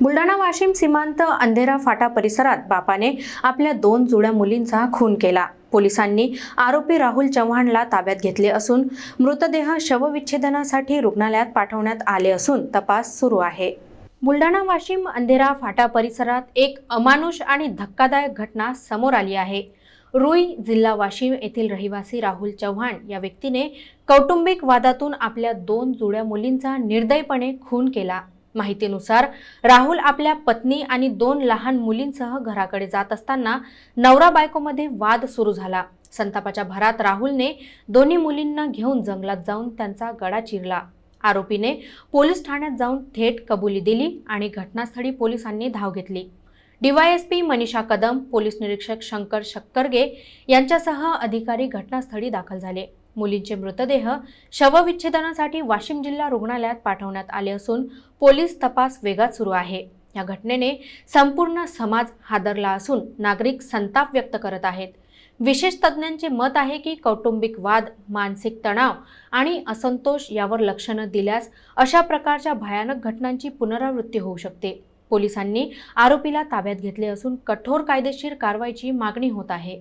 बुलढाणा वाशिम सीमांत अंधेरा फाटा परिसरात बापाने आपल्या दोन जुळ्या मुलींचा खून केला. पोलिसांनी आरोपी राहुल चव्हाणला ताब्यात घेतले असून मृतदेह शवविच्छेदनासाठी रुग्णालयात पाठवण्यात आले असून तपास सुरू आहे. बुलढाणा वाशिम अंधेरा फाटा परिसरात एक अमानुष आणि धक्कादायक घटना समोर आली आहे. रुई जिल्हा वाशिम येथील रहिवासी राहुल चव्हाण या व्यक्तीने कौटुंबिक वादातून आपल्या दोन जुळ्या मुलींचा निर्दयपणे खून केला. माहितीनुसार राहुल आपल्या पत्नी आणि दोन लहान मुलींसह घराकडे जात असताना नवरा बायकोमध्ये वाद सुरू झाला. संतापाच्या भरात राहुलने दोन्ही मुलींना घेऊन जंगलात जाऊन त्यांचा गळा चिरला. आरोपीने पोलीस ठाण्यात जाऊन थेट कबुली दिली आणि घटनास्थळी पोलिसांनी धाव घेतली. डीवायएसपी मनीषा कदम पोलीस निरीक्षक शंकर शक्करगे यांच्यासह अधिकारी घटनास्थळी दाखल झाले. मुलींचे मृतदेह शवविच्छेदनासाठी वाशिम जिल्हा रुग्णालयात पाठवण्यात आले असून पोलीस तपास वेगात सुरू आहे. या घटनेने संपूर्ण समाज हादरला असून नागरिक संताप व्यक्त करत आहेत. विशेष तज्ज्ञांचे मत आहे की कौटुंबिक वाद मानसिक तणाव आणि असंतोष यावर लक्ष न दिल्यास अशा प्रकारच्या भयानक घटनांची पुनरावृत्ती होऊ शकते. पोलिसांनी आरोपीला ताब्यात घेतले असून कठोर कायदेशीर कारवाईची मागणी होत आहे.